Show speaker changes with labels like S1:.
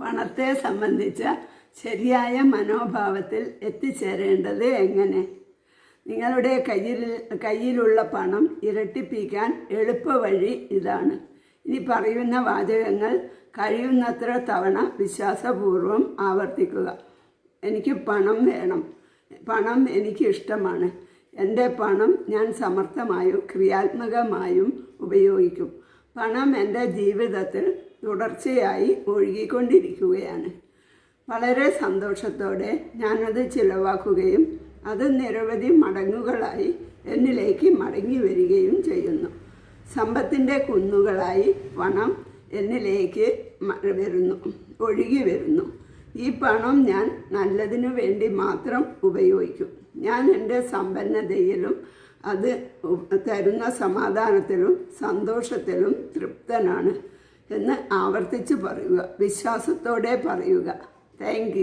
S1: പണത്തെ സംബന്ധിച്ച ശരിയായ മനോഭാവത്തിൽ എത്തിച്ചേരേണ്ടത് എങ്ങനെ? നിങ്ങളുടെ കയ്യിൽ കയ്യിലുള്ള പണം ഇരട്ടിപ്പിക്കാൻ എളുപ്പവഴി ഇതാണ്. ഇനി പറയുന്ന വാചകങ്ങൾ കഴിയുന്നത്ര തവണ വിശ്വാസപൂർവം ആവർത്തിക്കുക. എനിക്ക് പണം വേണം. പണം എനിക്ക് ഇഷ്ടമാണ് എന്റെ പണം ഞാൻ സമർത്ഥമായും ക്രിയാത്മകമായും ഉപയോഗിക്കും. പണം എന്റെ ജീവിതത്തിൽ തുടർച്ചയായി ഒഴുകിക്കൊണ്ടിരിക്കുകയാണ്. വളരെ സന്തോഷത്തോടെ ഞാനത് ചിലവാക്കുകയും അത് നിരവധി മടങ്ങുകളായി എന്നിലേക്ക് മടങ്ങി വരികയും ചെയ്യുന്നു. സമ്പത്തിന്റെ കുന്നുകളായി പണം എന്നിലേക്ക് വരുന്നു ഒഴുകി വരുന്നു. ഈ പണം ഞാൻ നല്ലതിനു വേണ്ടി മാത്രം ഉപയോഗിക്കും. ഞാൻ എന്റെ സമ്പന്നതയിലും അത് തരുന്ന സമാധാനത്തിലും സന്തോഷത്തിലും തൃപ്തനാണ് എന്ന് ആവർത്തിച്ച് പറയുക. വിശ്വാസത്തോടെ പറയുക. താങ്ക്